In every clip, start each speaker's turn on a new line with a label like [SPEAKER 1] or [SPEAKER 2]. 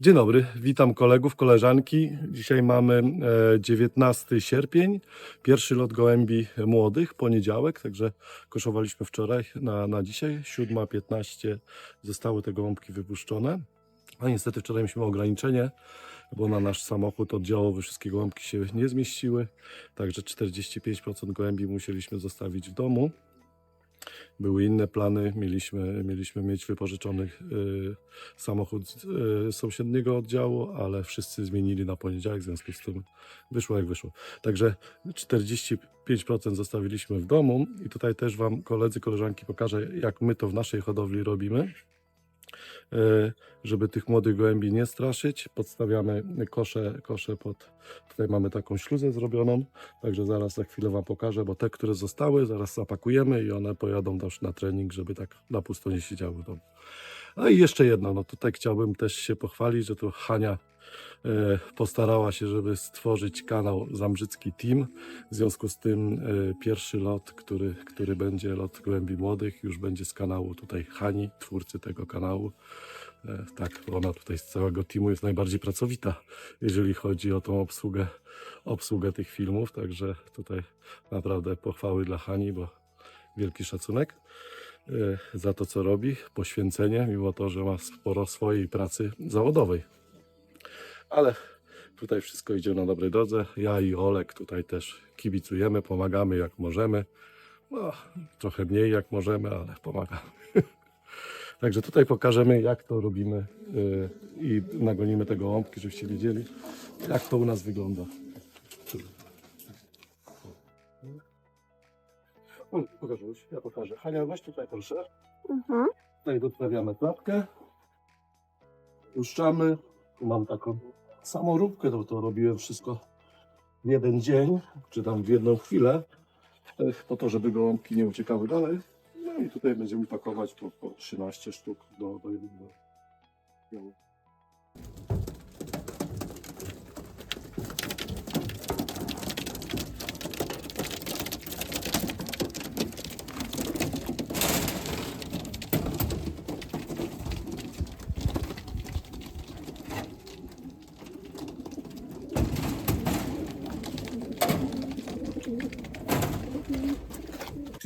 [SPEAKER 1] Dzień dobry, witam kolegów, koleżanki. Dzisiaj mamy e, 19 sierpień, pierwszy lot gołębi młodych, poniedziałek, także koszowaliśmy wczoraj na, na dzisiaj, 7.15 zostały te gołąbki wypuszczone. A niestety wczoraj mieliśmy ograniczenie, bo na nasz samochód oddziałowy wszystkie gołąbki się nie zmieściły, także 45% gołębi musieliśmy zostawić w domu. Były inne plany, mieliśmy, mieliśmy mieć wypożyczony y, samochód y, sąsiedniego oddziału, ale wszyscy zmienili na poniedziałek, w związku z tym wyszło jak wyszło. Także 45% zostawiliśmy w domu i tutaj też Wam koledzy, koleżanki pokażę, jak my to w naszej hodowli robimy. Y, Żeby tych młodych gołębi nie straszyć, podstawiamy kosze, kosze pod, tutaj mamy taką śluzę zrobioną, Także zaraz za chwilę Wam pokażę, bo te, które zostały, zaraz zapakujemy i one pojadą też na trening, żeby tak na pusto nie siedziały. No i jeszcze jedno, no tutaj chciałbym też się pochwalić, że tu Hania postarała się, żeby stworzyć kanał Zambrzycki Team. W związku z tym e, pierwszy lot, który, który będzie lot Gołębi Młodych, już będzie z kanału tutaj Hani, twórcy tego kanału. E, tak, ona tutaj z całego teamu jest najbardziej pracowita, jeżeli chodzi o tą obsługę, obsługę tych filmów. Także tutaj naprawdę pochwały dla Hani, bo wielki szacunek e, za to, co robi, poświęcenie, mimo to, że ma sporo swojej pracy zawodowej. Ale tutaj wszystko idzie na dobrej drodze. Ja i Olek tutaj też kibicujemy, pomagamy jak możemy. No, trochę mniej jak możemy, ale pomagamy. Także tutaj pokażemy, jak to robimy yy, i nagonimy te gołąbki, żebyście wiedzieli, jak to u nas wygląda. Pokażę, ja pokażę. Hania, weź tutaj proszę.
[SPEAKER 2] Mhm.
[SPEAKER 1] Tutaj doprawiamy klapkę. Puszczamy. Tu mam taką samoróbkę, to, to robiłem wszystko w jeden dzień, czy tam w jedną chwilę, e, po to, żeby gołąbki nie uciekały dalej. No i tutaj będziemy pakować po, po 13 sztuk do, do jednego.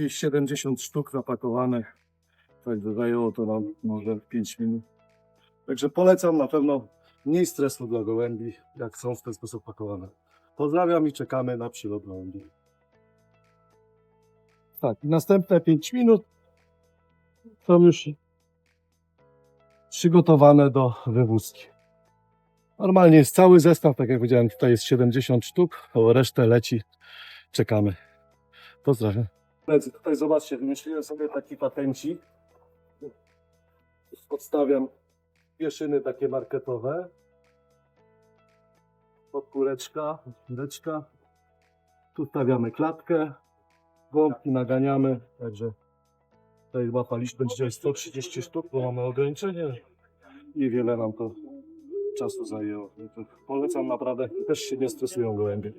[SPEAKER 1] Czyli 70 sztuk zapakowanych. Także zajęło to nam może 5 minut. Także polecam na pewno mniej stresu dla gołębi, jak są w ten sposób pakowane. Pozdrawiam i czekamy na przylot gołębi. Tak, następne 5 minut są już przygotowane do wywózki. Normalnie jest cały zestaw, tak jak powiedziałem, tutaj jest 70 sztuk, o resztę leci. Czekamy. Pozdrawiam. Koledzy, tutaj zobaczcie, wymyśliłem sobie taki patencik. Podstawiam pieszyny takie marketowe. Podkóreczka, chwileczka. Tu stawiamy klatkę. Gąbki naganiamy, także tutaj chyba paliśmy dzisiaj 130 sztuk, bo mamy ograniczenie. Niewiele nam to czasu zajęło. Polecam naprawdę, też się nie stresują gołębie.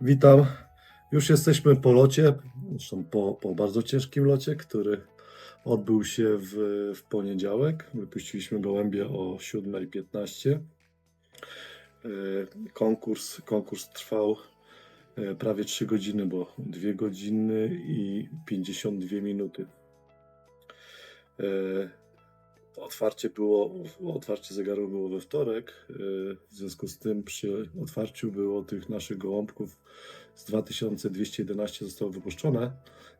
[SPEAKER 1] Witam. Już jesteśmy po locie, zresztą po, po bardzo ciężkim locie, który odbył się w, w poniedziałek. Wypuściliśmy gołębie o 7.15. E, Konkurs, konkurs trwał e, prawie 3 godziny, bo 2 godziny i 52 minuty. Otwarcie było, otwarcie zegaru było we wtorek. e, W związku z tym przy otwarciu było tych naszych gołąbków z 2211 zostało wypuszczone.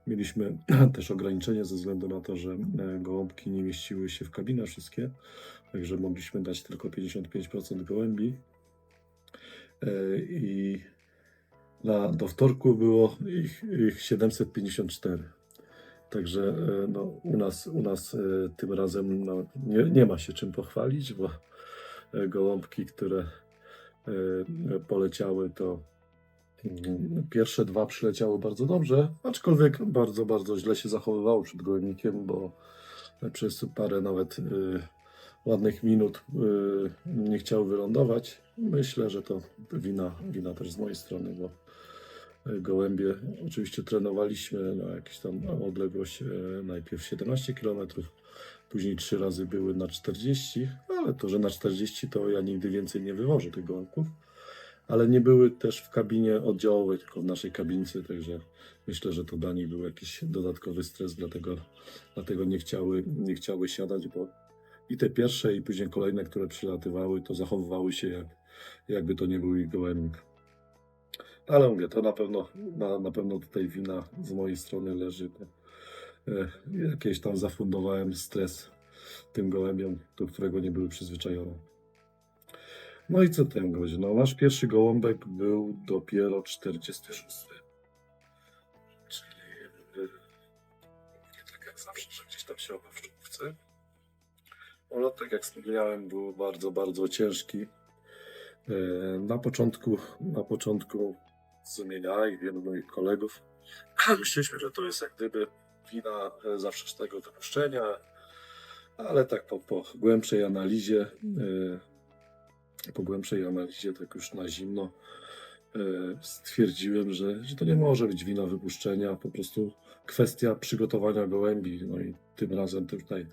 [SPEAKER 1] Mieliśmy też ograniczenie ze względu na to, że e, gołąbki nie mieściły się w kabinach wszystkie, także mogliśmy dać tylko 55% gołębi. E, I na, do wtorku było ich, ich 754. Także e, no, u nas, u nas e, tym razem no, nie, nie ma się czym pochwalić, bo e, gołąbki, które poleciały, to mm, pierwsze dwa przyleciały bardzo dobrze, aczkolwiek bardzo, bardzo źle się zachowywało przed gołębnikiem, bo przez parę nawet ładnych minut nie chciały wylądować. Myślę, że to wina, wina też z mojej strony, bo gołębie. Oczywiście trenowaliśmy na jakąś tam odległość e, najpierw 17 km, później trzy razy były na 40, ale to, że na 40 to ja nigdy więcej nie wywożę tych gołąbków. Ale nie były też w kabinie oddziałowej, tylko w naszej kabince, także myślę, że to dla nich był jakiś dodatkowy stres, dlatego, dlatego nie, chciały, nie chciały siadać, bo i te pierwsze, i później kolejne, które przylatywały, to zachowywały się jak, jakby to nie był ich gołębnik. Ale mówię, to na pewno, na, na pewno tutaj wina z mojej strony leży. E, jakieś tam zafundowałem stres tym gołębiom, do którego nie były przyzwyczajone. No i co ten gość? No nasz pierwszy gołąbek był dopiero 46. Czyli nie tak jak zawsze, że gdzieś tam się oba w czołówce. Lot, tak jak wspomniałem, był bardzo, bardzo ciężki. E, Na początku, na początku sumienia i wielu moich kolegów myśleliśmy, że to jest jak gdyby wina e, zawszecznego wypuszczenia, ale tak po, po głębszej analizie, e, po głębszej analizie, tak już na zimno, e, stwierdziłem, że, że to nie może być wina wypuszczenia, po prostu kwestia przygotowania gołębi. No i tym razem tutaj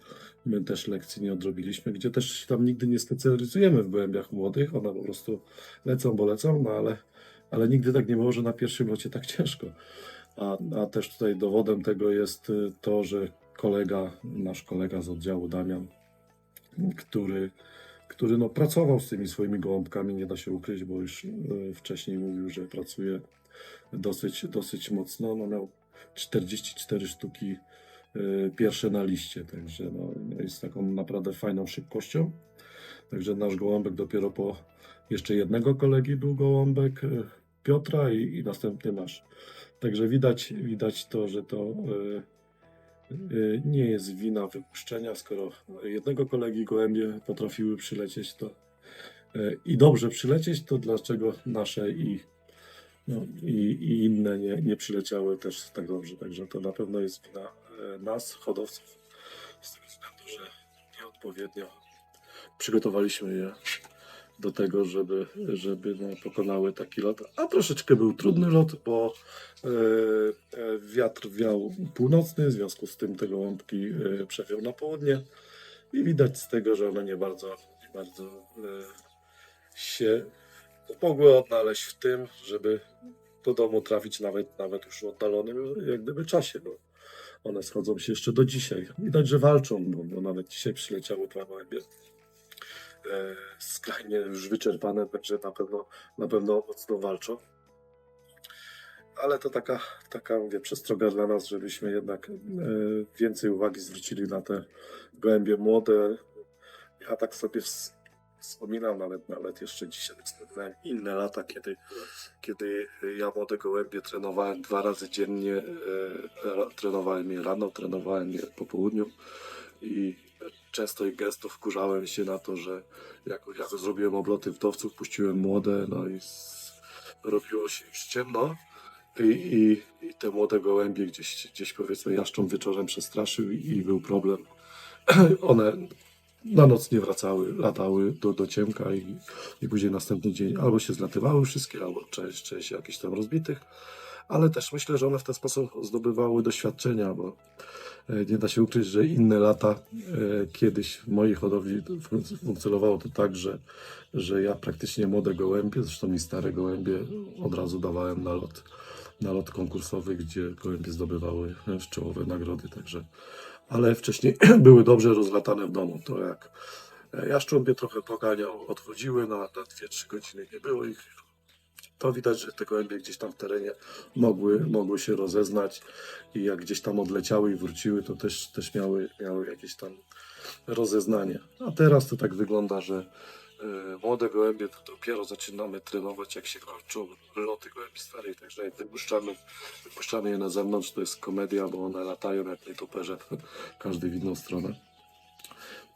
[SPEAKER 1] my też lekcji nie odrobiliśmy, gdzie też tam nigdy nie specjalizujemy w gołębiach młodych, one po prostu lecą, bo lecą, no ale, ale nigdy tak nie było, że na pierwszym locie tak ciężko. A, a też tutaj dowodem tego jest y, to, że kolega, nasz kolega z oddziału Damian, który, który no, pracował z tymi swoimi gołąbkami, nie da się ukryć, bo już y, wcześniej mówił, że pracuje dosyć, dosyć mocno. No, miał 44 sztuki y, pierwsze na liście, także no, no, jest taką naprawdę fajną szybkością. Także nasz gołąbek dopiero po jeszcze jednego kolegi był gołąbek y, Piotra i, i następny nasz. Także widać, widać to, że to y, y, nie jest wina wypuszczenia, skoro jednego kolegi gołębie potrafiły przylecieć, to i dobrze przylecieć, to dlaczego nasze i, no, i, i inne nie, nie przyleciały też tak dobrze. Także to na pewno jest wina nas, hodowców, z tego względu, że nieodpowiednio przygotowaliśmy je do tego, żeby, żeby no, pokonały taki lot. A troszeczkę był trudny lot, bo e, e, wiatr wiał północny, w związku z tym te gołąbki e, przewiał na południe i widać z tego, że one nie bardzo, nie bardzo się mogły odnaleźć w tym, żeby do domu trafić nawet, nawet już w oddalonym jak gdyby czasie, bo one schodzą się jeszcze do dzisiaj. Widać, że walczą, bo, bo nawet dzisiaj przyleciały dwa gołębie e, skrajnie już wyczerpane, także na pewno, na pewno mocno walczą. Ale to taka, taka mówię, przestroga dla nas, żebyśmy jednak e, więcej uwagi zwrócili na te gołębie młode. Ja tak sobie ws- wspominam nawet, nawet jeszcze dzisiaj wspominałem inne lata, kiedy, kiedy ja młode gołębie trenowałem dwa razy dziennie. E, trenowałem je rano, trenowałem je po południu i często i gęsto wkurzałem się na to, że jak, jak zrobiłem obloty wdowców, puściłem młode, no i robiło się już ciemno i, i, i te młode gołębie gdzieś, gdzieś powiedzmy jaszczą wieczorem przestraszył i, i był problem. One na noc nie wracały, latały do, do ciemka i, i później następny dzień albo się zlatywały wszystkie, albo część, część jakichś tam rozbitych, ale też myślę, że one w ten sposób zdobywały doświadczenia, bo e, nie da się ukryć, że inne lata e, kiedyś w mojej hodowli fun- funkcjonowało to tak, że, że ja praktycznie młode gołębie, zresztą i stare gołębie od razu dawałem na lot, na lot konkursowy, gdzie gołębie zdobywały e, czołowe nagrody, także ale wcześniej były dobrze rozlatane w domu. To jak e, jaszcząbie trochę poganiał, odchodziły na, na 2-3 godziny, nie było ich. To widać, że te gołębie gdzieś tam w terenie mogły, mogły się rozeznać i jak gdzieś tam odleciały i wróciły, to też, też miały, miały jakieś tam rozeznanie. A teraz to tak wygląda, że e, młode gołębie to dopiero zaczynamy trenować, jak się kończą loty gołębi starych, także jak wypuszczamy, wypuszczamy je na zewnątrz, to jest komedia, bo one latają jak nietoperze, każdy w inną stronę.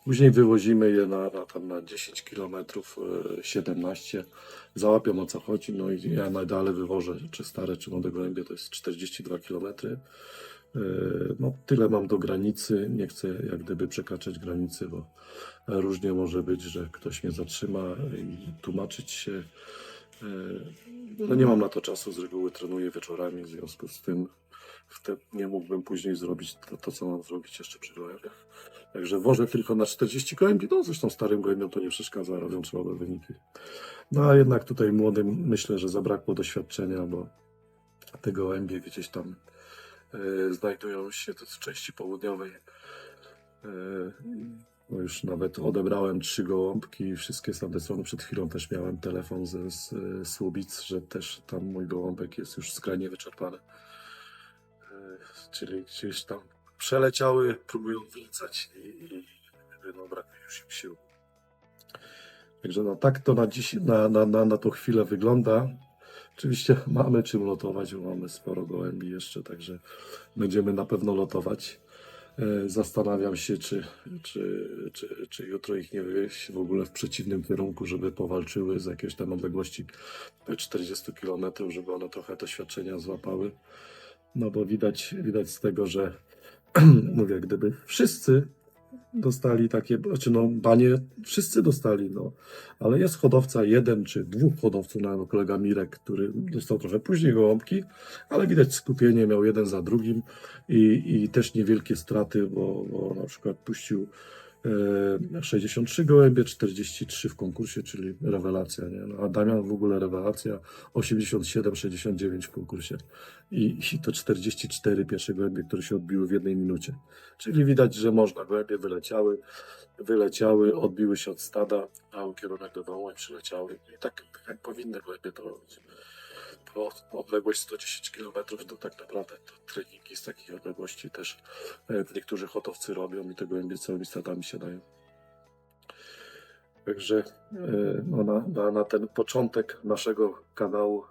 [SPEAKER 1] Później wywozimy je na, na, tam na 10 km, 17. Załapią o co chodzi. No i ja najdalej wywożę, czy stare, czy młode gołębie, to jest 42 km. No, tyle mam do granicy. Nie chcę jak gdyby przekraczać granicy, bo różnie może być, że ktoś mnie zatrzyma i tłumaczyć się. E, No nie mam na to czasu, z reguły trenuję wieczorami, w związku z tym nie mógłbym później zrobić to, to co mam zrobić jeszcze przy gołębiach. Także wożę tylko na 40 gołębi, no zresztą starym gołębiom to nie przeszkadza, robią słabe wyniki. No a jednak tutaj młodym myślę, że zabrakło doświadczenia, bo te gołębie gdzieś tam e, znajdują się w części południowej. E, już nawet odebrałem trzy gołąbki, wszystkie z strony. Przed chwilą też miałem telefon ze e, Słubic, że też tam mój gołąbek jest już skrajnie wyczerpany. E, czyli gdzieś tam przeleciały, próbują wracać i, i no, brakuje już im sił. Także no tak to na, dziś, na, na, na, na tą chwilę wygląda. Oczywiście mamy czym lotować, bo mamy sporo gołębi jeszcze, także będziemy na pewno lotować. E, Zastanawiam się, czy, czy, czy, czy jutro ich nie wywieźć w ogóle w przeciwnym kierunku, żeby powalczyły z jakiejś tam odległości 40 km, żeby one trochę doświadczenia złapały. No bo widać, widać z tego, że mówię, gdyby wszyscy dostali takie, znaczy no banie wszyscy dostali, no. Ale jest hodowca jeden czy dwóch hodowców, nawet kolega Mirek, który dostał trochę później gołąbki, ale widać skupienie miał jeden za drugim i, i też niewielkie straty, bo, bo na przykład puścił 63 gołębie, 43 w konkursie, czyli rewelacja, nie? No, a Damian w ogóle rewelacja, 87, 69 w konkursie i, i to 44 pierwsze gołębie, które się odbiły w jednej minucie. Czyli widać, że można, gołębie wyleciały, wyleciały, odbiły się od stada, dały kierunek do domu przyleciały. I tak jak powinny gołębie to robić. Odległość 110 km to tak naprawdę to treningi z takich odległości też e, niektórzy hodowcy robią i te gołębie całymi stadami się dają. Także e, no na, na, na ten początek naszego kanału,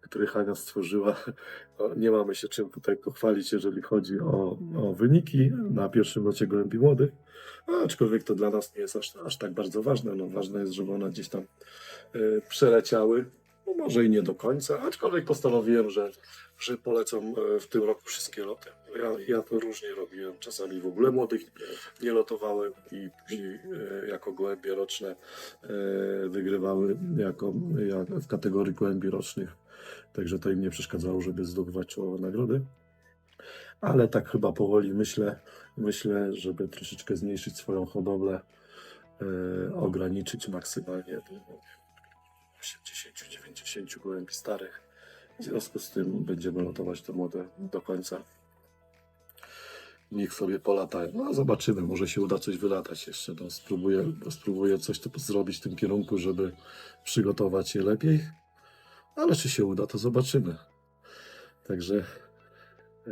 [SPEAKER 1] który Hania stworzyła, nie mamy się czym tutaj pochwalić, jeżeli chodzi o, o wyniki na pierwszym locie gołębi młodych. Aczkolwiek to dla nas nie jest aż, aż tak bardzo ważne. No, ważne jest, żeby one gdzieś tam e, przeleciały. No, może i nie do końca, aczkolwiek postanowiłem, że, że polecam e, w tym roku wszystkie loty. Ja, ja to różnie robiłem. Czasami w ogóle młodych nie lotowałem i później e, jako gołębie roczne e, wygrywały jako, jak, w kategorii gołębi rocznych. Także to im nie przeszkadzało, żeby zdobywać czołowe nagrody. Ale tak chyba powoli myślę, myślę, żeby troszeczkę zmniejszyć swoją hodowlę, ograniczyć maksymalnie 80-90 gołębi starych. W związku z tym będziemy lotować te młode do końca. Niech sobie polatają. No zobaczymy, może się uda coś wylatać jeszcze. No, spróbuję, spróbuję coś tu zrobić w tym kierunku, żeby przygotować je lepiej. Ale czy się uda, to zobaczymy. Także e,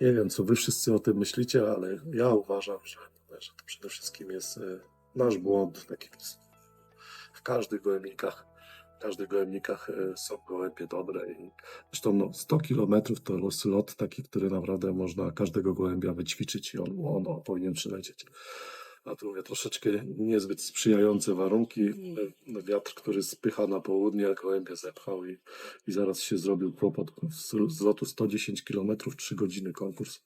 [SPEAKER 1] nie wiem, co wy wszyscy o tym myślicie, ale ja uważam, że, że to przede wszystkim jest e, nasz błąd. Taki w każdych gołębnikach. W każdych gołębnikach e, są gołębie dobre. I zresztą no, 100 km to lot taki, który naprawdę można każdego gołębia wyćwiczyć i on, on, on powinien przylecieć. A tu mówię, troszeczkę niezbyt sprzyjające warunki. E, Wiatr, który spycha na południe, gołębie zepchał i, i zaraz się zrobił kłopot. Z, z lotu 110 km, 3 godziny konkurs.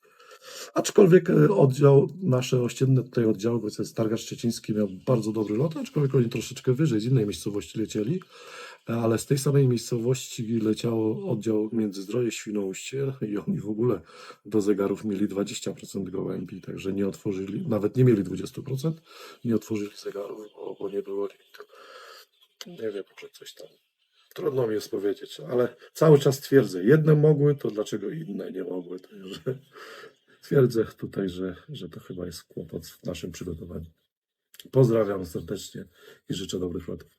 [SPEAKER 1] Aczkolwiek e, oddział, nasze ościenne tutaj oddziały, jest Targa Szczeciński, miał bardzo dobry lot, aczkolwiek oni troszeczkę wyżej, z innej miejscowości lecieli, e, ale z tej samej miejscowości leciało oddział Międzyzdroje Świnoujście i oni w ogóle do zegarów mieli 20% gołębi, także nie otworzyli, nawet nie mieli 20%, nie otworzyli zegarów, bo, bo nie było limitu. Nie wiem, może coś tam. Trudno mi jest powiedzieć, ale cały czas twierdzę, jedne mogły, to dlaczego inne nie mogły? Także twierdzę tutaj, że, że to chyba jest kłopot w naszym przygotowaniu. Pozdrawiam serdecznie i życzę dobrych lotów.